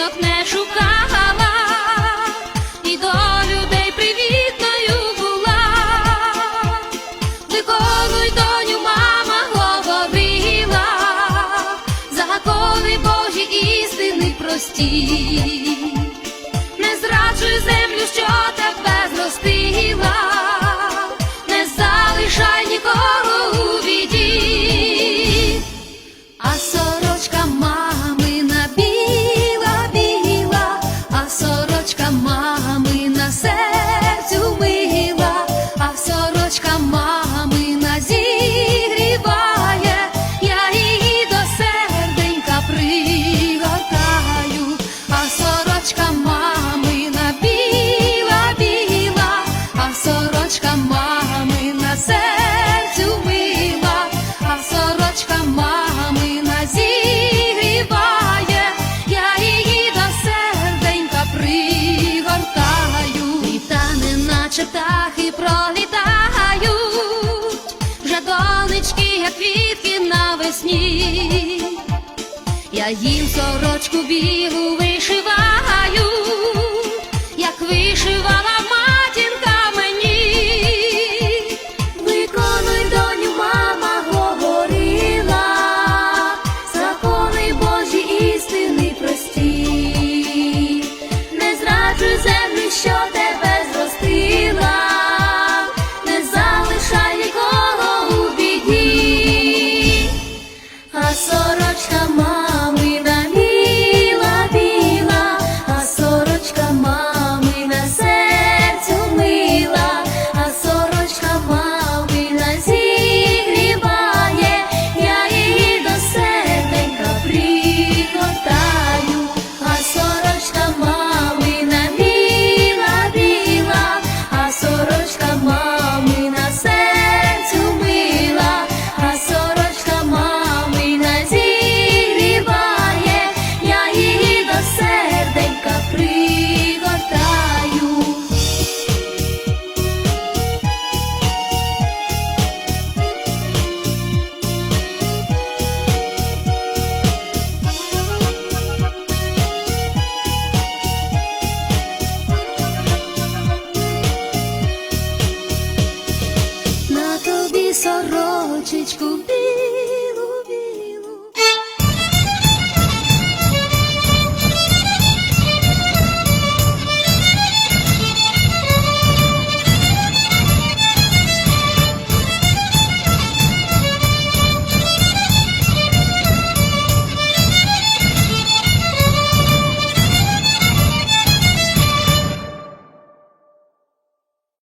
жінок не шукала, і до людей привітною була, Виконуй, доню, мама говорила, закони Божі істини прості, не зраджуй землю, що. їм сорочку білу вишиваю, як вишивала матінка мені, виконуй доню, мама говорила, закони Божі істини прості, не зраджуй землю, що.